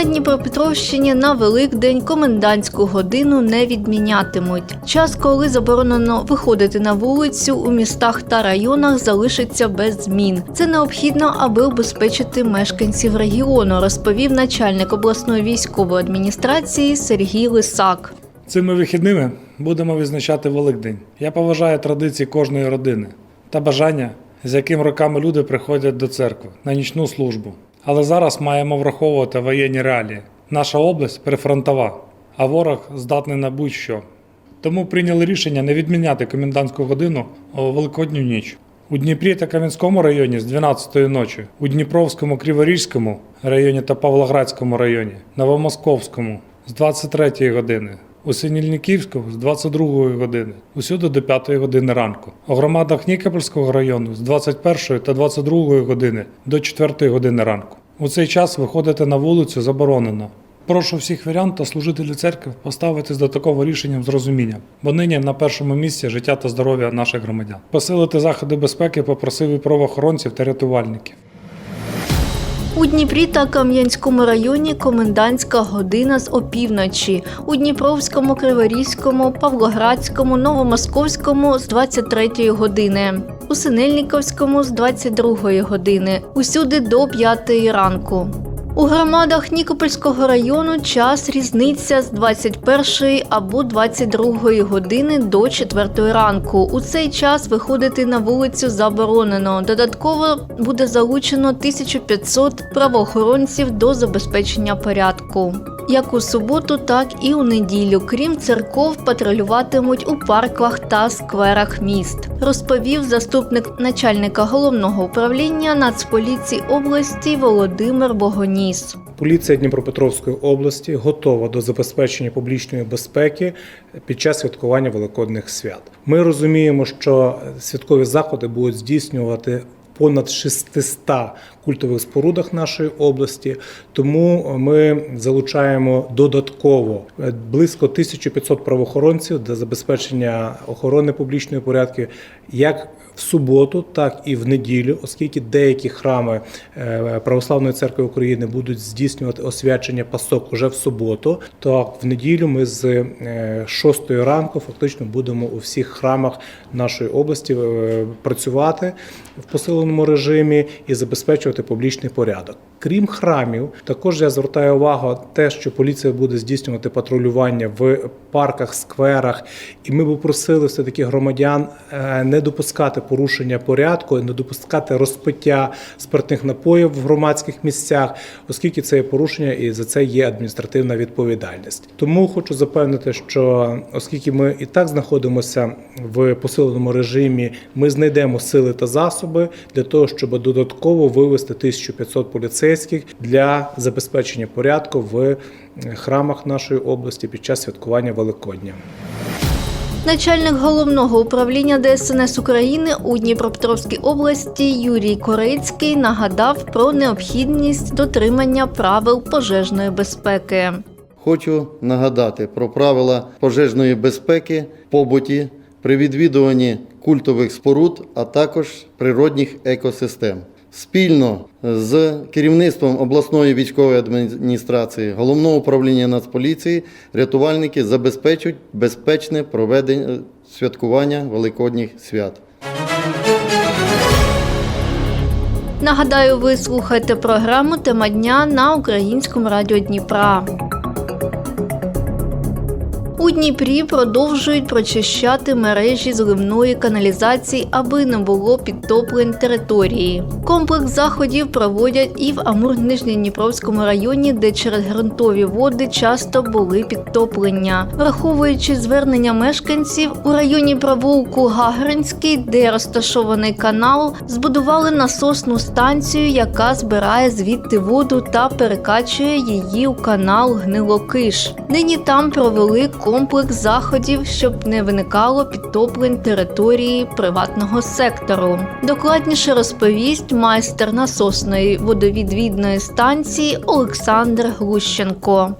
На Дніпропетровщині на Великдень комендантську годину не відмінятимуть. Час, коли заборонено виходити на вулицю у містах та районах, залишиться без змін. Це необхідно, аби убезпечити мешканців регіону, розповів начальник обласної військової адміністрації Сергій Лисак. Цими вихідними будемо відзначати Великдень. Я поважаю традиції кожної родини та бажання, з яким роками люди приходять до церкви на нічну службу. Але зараз маємо враховувати воєнні реалії. Наша область прифронтова, а ворог здатний на будь-що. Тому прийняли рішення не відміняти комендантську годину у Великодню ніч. У Дніпрі та Кам'янському районі з 12-ї ночі, у Дніпровському, Криворізькому районі та Павлоградському районі, Новомосковському з 23-ї години, у Синільниківському з 22-ї години, усюди до 5-ї години ранку. У громадах Нікопольського району з 21-ї та 22-ї години до 4-ї години ранку. У цей час виходити на вулицю заборонено. Прошу всіх вірян та служителів церкви поставитись до такого рішення з розумінням, бо нині на першому місці життя та здоров'я наших громадян. Посилити заходи безпеки попросив і правоохоронців та рятувальників. У Дніпрі та Кам'янському районі комендантська година з опівночі. У Дніпровському, Криворізькому, Павлоградському, Новомосковському з 23 години. У Синельниковському з 22 години. Усюди до 5 ранку. У громадах Нікопольського району час різниця з 21 або 22 години до 4 ранку. У цей час виходити на вулицю заборонено. Додатково буде залучено 1500 правоохоронців до забезпечення порядку. Як у суботу, так і у неділю. Крім церков, патрулюватимуть у парках та скверах міст, розповів заступник начальника головного управління Нацполіції області Володимир Богоніс. Поліція Дніпропетровської області готова до забезпечення публічної безпеки під час святкування великодних свят. Ми розуміємо, що святкові заходи будуть здійснювати понад 600 культових спорудах нашої області, тому ми залучаємо додатково близько 1500 правоохоронців для забезпечення охорони публічної порядки як суботу, так і в неділю, оскільки деякі храми е, Православної церкви України будуть здійснювати освячення пасок уже в суботу, то в неділю ми з 6 ранку фактично будемо у всіх храмах нашої області е, працювати в посиленому режимі і забезпечувати публічний порядок. Крім храмів, також я звертаю увагу те, що поліція буде здійснювати патрулювання в парках, скверах, і ми б просили все таки громадян е, не допускати порушення порядку, не допускати розпиття спиртних напоїв в громадських місцях, оскільки це є порушення і за це є адміністративна відповідальність. Тому хочу запевнити, що оскільки ми і так знаходимося в посиленому режимі, ми знайдемо сили та засоби для того, щоб додатково вивести 1500 поліцейських для забезпечення порядку в храмах нашої області під час святкування Великодня. Начальник головного управління ДСНС України у Дніпропетровській області Юрій Корицький нагадав про необхідність дотримання правил пожежної безпеки. Хочу нагадати про правила пожежної безпеки побуті при відвідуванні культових споруд, а також природних екосистем. Спільно з керівництвом обласної військової адміністрації, головного управління Нацполіції, рятувальники забезпечують безпечне проведення святкування Великодніх свят. Нагадаю, ви слухаєте програму Тема дня на українському радіо Дніпра. У Дніпрі продовжують прочищати мережі зливної каналізації, аби не було підтоплень території. Комплекс заходів проводять і в Амур-Нижньодніпровському районі, де через ґрунтові води часто були підтоплення. Враховуючи звернення мешканців, у районі провулку Гагаринський, де розташований канал, збудували насосну станцію, яка збирає звідти воду та перекачує її у канал Гнилокиш. Нині там провели комплекс заходів, щоб не виникало підтоплень території приватного сектору. Докладніше розповість майстер насосної водовідвідної станції Олександр Глущенко.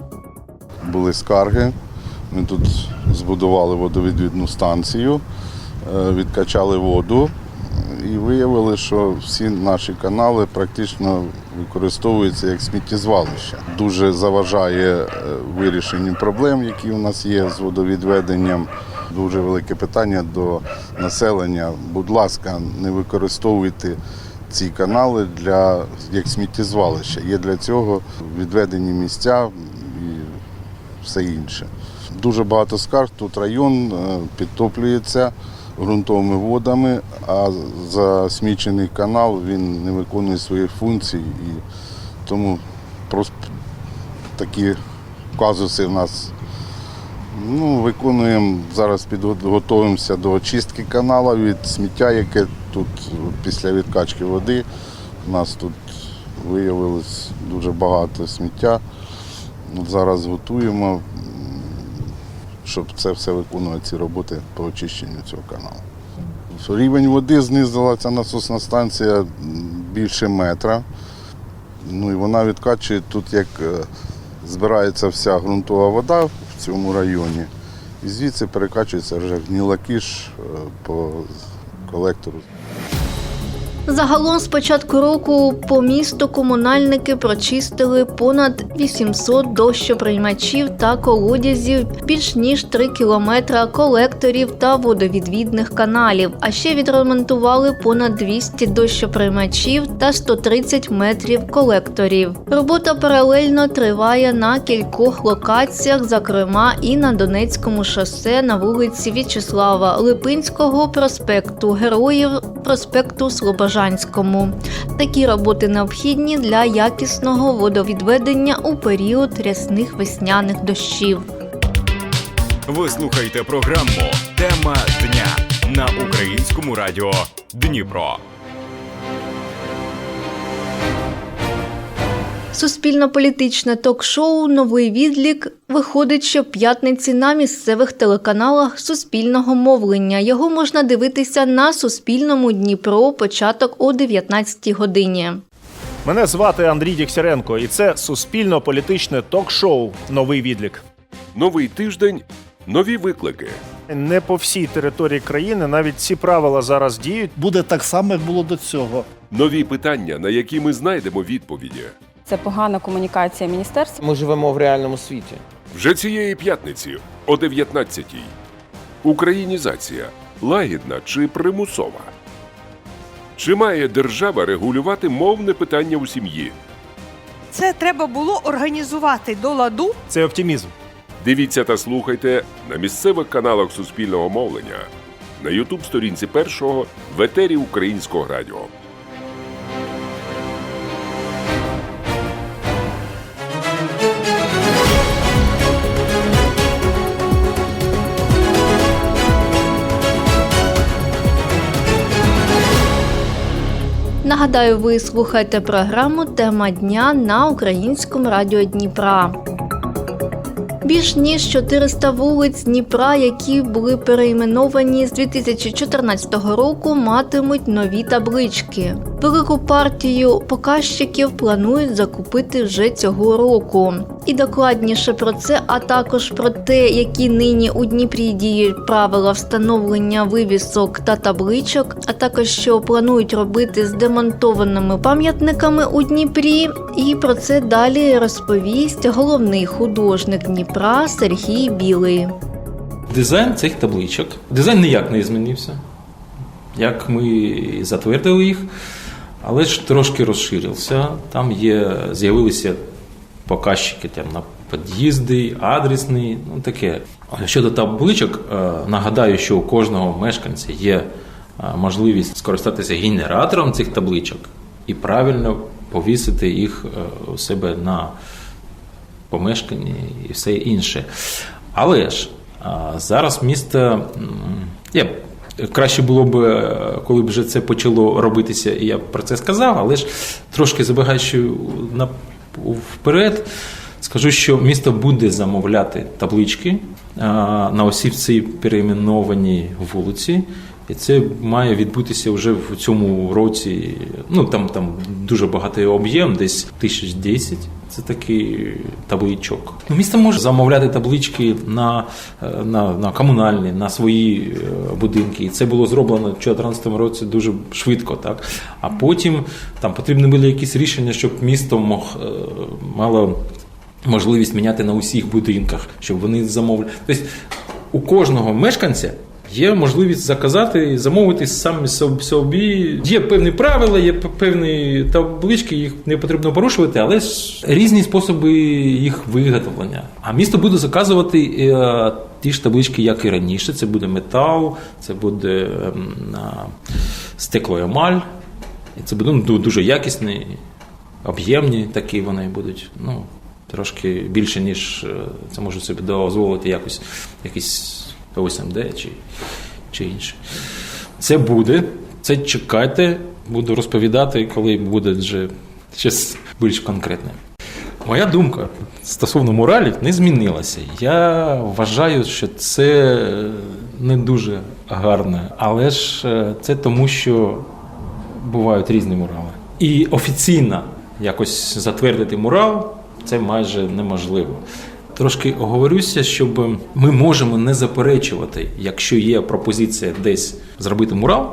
були скарги. Ми тут збудували водовідвідну станцію, е, відкачали воду і виявили, що всі наші канали практично використовуються як сміттєзвалища. Дуже заважає е, вирішенню проблем, які у нас є з водовідведенням. Дуже велике питання до населення. Будь ласка, не використовуйте ці канали для як сміттєзвалища. Є для цього відведені місця і все інше. Дуже багато скарг. Тут район е, підтоплюється ґрунтовими водами, а засмічений канал він не виконує своїх функцій і тому просто такі казуси в нас. Ну, виконуємо зараз підготуємося до очистки каналу від сміття, яке тут після відкачки води. У нас тут виявилось дуже багато сміття. Зараз готуємо, щоб це все виконувати ці роботи по очищенню цього каналу. Рівень води знизила ця насосна станція більше метра. Ну і вона відкачує тут, як е, збирається вся ґрунтова вода в цьому районі. І звідси перекачується вже гнілакіш е, по колектору. Загалом з початку року по місту комунальники прочистили понад 800 дощоприймачів та колодязів, більш ніж 3 кілометра колекторів та водовідвідних каналів. А ще відремонтували понад 200 дощоприймачів та 130 метрів колекторів. Робота паралельно триває на кількох локаціях, зокрема і на Донецькому шосе на вулиці В'ячеслава Липинського, проспекту Героїв, проспекту Слобожанському. Такі роботи необхідні для якісного водовідведення у період рясних весняних дощів. Ви слухаєте програму Тема дня на українському радіо Дніпро. Суспільно-політичне ток-шоу Новий відлік виходить щоп'ятниці на місцевих телеканалах суспільного мовлення. Його можна дивитися на Суспільному Дніпро початок о 19-й годині. Мене звати Андрій Дігтяренко, і це суспільно-політичне ток-шоу Новий відлік. Новий тиждень, нові виклики. Не по всій території країни навіть ці правила зараз діють. буде так само, як було до цього. Нові питання, на які ми знайдемо відповіді. Це погана комунікація міністерства. Ми живемо в реальному світі. Вже цієї п'ятниці о 19-й. Українізація лагідна чи примусова? Чи має держава регулювати мовне питання у сім'ї? Це треба було організувати до ладу. Це оптимізм. Дивіться та слухайте на місцевих каналах суспільного мовлення, на Ютуб сторінці першого в етері Українського радіо. Нагадаю, ви слухаєте програму Тема дня на українському радіо Дніпра. Більш ніж 400 вулиць Дніпра, які були перейменовані з 2014 року, матимуть нові таблички. Велику партію показчиків планують закупити вже цього року. І докладніше про це, а також про те, які нині у Дніпрі діють правила встановлення вивісок та табличок, а також що планують робити з демонтованими пам'ятниками у Дніпрі. І про це далі розповість головний художник Дніпра Сергій Білий. Дизайн цих табличок. Дизайн ніяк не змінився, як ми затвердили їх, але ж трошки розширився. Там є, з'явилися показчики там, на під'їзди, адресні, ну таке. Щодо табличок, е, нагадаю, що у кожного мешканця є е, можливість скористатися генератором цих табличок і правильно повісити їх е, у себе на помешканні і все інше. Але ж зараз місто б- краще було б, е, коли б вже це почало робитися, і я про це сказав, але ж трошки забагаючи на вперед. Скажу, що місто буде замовляти таблички а, на усі ці перейменовані вулиці. І це має відбутися вже в цьому році. Ну там там дуже багатий об'єм, десь тисяч десять. Це такий табличок. Ну, місто може замовляти таблички на, е, на, на комунальні, на свої е, будинки. І це було зроблено в 2014 році дуже швидко. Так? А потім там потрібні були якісь рішення, щоб місто мог, е, мало можливість міняти на усіх будинках, щоб вони замовляли. Тобто у кожного мешканця. Є можливість заказати замовити самі собі. Є певні правила, є певні таблички, їх не потрібно порушувати, але ж різні способи їх виготовлення. А місто буде заказувати е, ті ж таблички, як і раніше. Це буде метал, це буде ем, а, стекло і. Це буде ну, дуже якісні, об'ємні такі вони будуть. Ну, трошки більше, ніж е, це може собі дозволити якось якийсь ОСМД чи, чи інше. Це буде. Це чекайте, буду розповідати, коли буде вже щось більш конкретне. Моя думка стосовно моралі не змінилася. Я вважаю, що це не дуже гарно, але ж е, це тому, що бувають різні морали. І офіційно якось затвердити морал це майже неможливо. Трошки оговорюся, щоб ми можемо не заперечувати, якщо є пропозиція десь зробити мурал,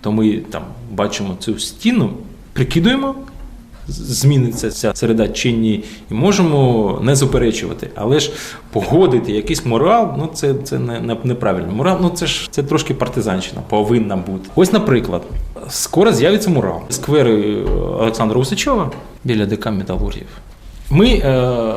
то ми там бачимо цю стіну, прикидуємо, зміниться ця середа чи ні, і можемо не заперечувати. Але ж погодити якийсь морал, ну це, це не, не, неправильно. Морал, ну це ж це трошки партизанщина, повинна бути. Ось, наприклад, скоро з'явиться мурал. Сквери Олександра Усачова біля ДК Металургів. Ми е,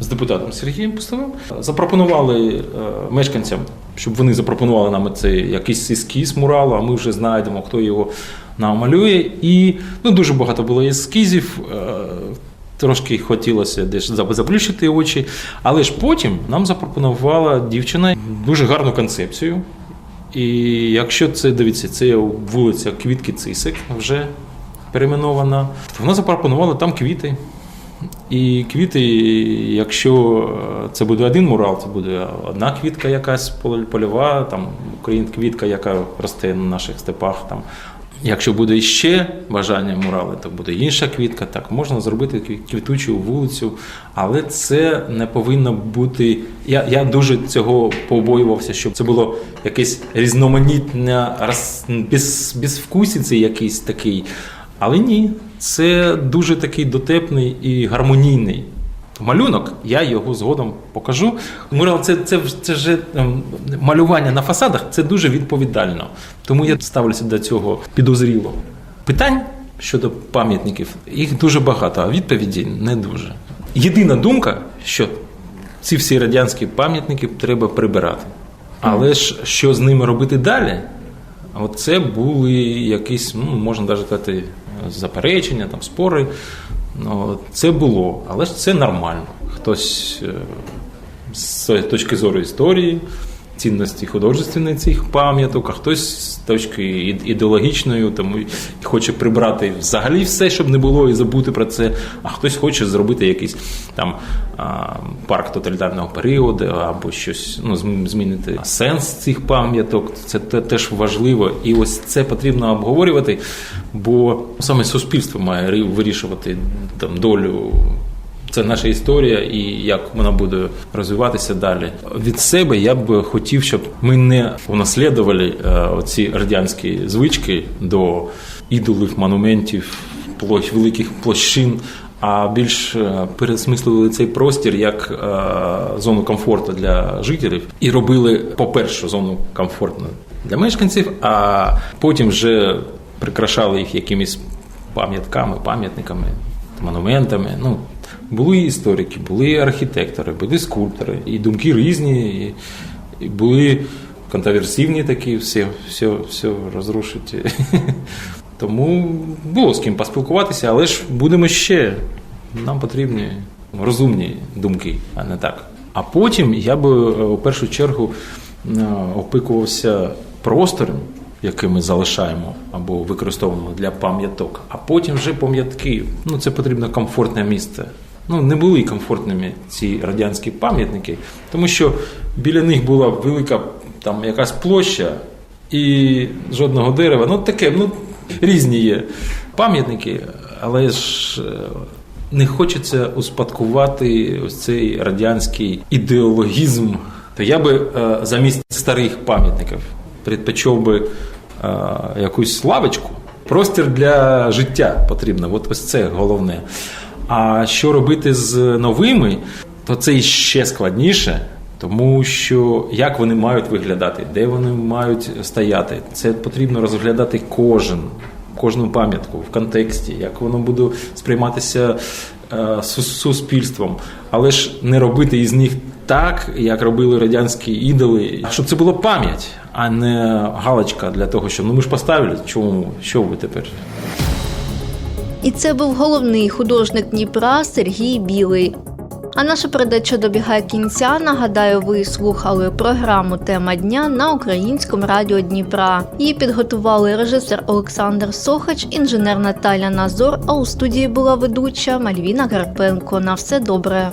з депутатом Сергієм Пустовим запропонували е, мешканцям, щоб вони запропонували нам цей якийсь ескіз муралу, а ми вже знайдемо, хто його намалює. І ну, дуже багато було ескізів. Е, Трошки хотілося десь заплющити очі, але ж потім нам запропонувала дівчина дуже гарну концепцію. І якщо це дивіться, це вулиця Квітки Цисик вже перейменована, вона запропонувала там квіти. І квіти, якщо це буде один мурал, це буде одна квітка якась поль- польова, там квітка, яка росте на наших степах. Там. Якщо буде ще бажання мурали, то буде інша квітка. Так, можна зробити квітучу вулицю, але це не повинно бути. Я, я дуже цього побоювався, щоб це було якесь різноманітне, без, безвкусіці якийсь такий. Але ні, це дуже такий дотепний і гармонійний малюнок. Я його згодом покажу. Мурал, це, це, це вже ем, малювання на фасадах, це дуже відповідально. Тому я ставлюся до цього підозріло. Питань щодо пам'ятників, їх дуже багато, а відповіді не дуже. Єдина думка, що ці всі радянські пам'ятники треба прибирати. Але ж що з ними робити далі? От це були якісь, ну, можна навіть сказати, заперечення, там, спори. Ну, це було, але ж це нормально. Хтось е, з точки зору історії, цінності художественної цих пам'яток, а хтось з точки ідеологічної, тому і хоче прибрати взагалі все, щоб не було, і забути про це. А хтось хоче зробити якийсь там парк тоталітарного періоду, або щось ну, змінити сенс цих пам'яток. Це теж важливо. І ось це потрібно обговорювати, бо саме суспільство має вирішувати там долю це наша історія, і як вона буде розвиватися далі. Від себе я б хотів, щоб ми не унаслідували е, оці радянські звички до ідолів, монументів, площ, великих площин. А більш е, пересмислили цей простір як е, зону комфорту для жителів і робили, по-перше, зону комфортну для мешканців, а потім вже прикрашали їх якимись пам'ятками, пам'ятниками, монументами. Ну, були історики, були архітектори, були скульптори, і думки різні, і, були контроверсивні такі, все, все, все розрушити. Тому було з ким поспілкуватися, але ж будемо ще. Нам потрібні розумні думки, а не так. А потім я би е, у першу чергу е, опікувався простором, який ми залишаємо або використовуємо для пам'яток, а потім вже пам'ятки. Ну, це потрібно комфортне місце. Ну, не були комфортними ці радянські пам'ятники, тому що біля них була велика там якась площа і жодного дерева. Ну таке, ну різні є пам'ятники, але ж е, не хочеться успадкувати ось цей радянський ідеологізм. То я би е, замість старих пам'ятників предпочов би е, якусь лавочку. Простір для життя потрібно. От ось це головне. А що робити з новими, то це ще складніше, тому що як вони мають виглядати, де вони мають стояти, це потрібно розглядати кожен, кожну пам'ятку в контексті, як воно буде сприйматися е, суспільством, але ж не робити із них так, як робили радянські ідоли, щоб це було пам'ять, а не галочка для того, що ну ми ж поставили, чому що ви тепер? І це був головний художник Дніпра Сергій Білий. А наша передача добігає кінця. Нагадаю, ви слухали програму Тема дня на українському радіо Дніпра. Її підготували режисер Олександр Сохач, інженер Наталя Назор. А у студії була ведуча Мальвіна Гарпенко. На все добре.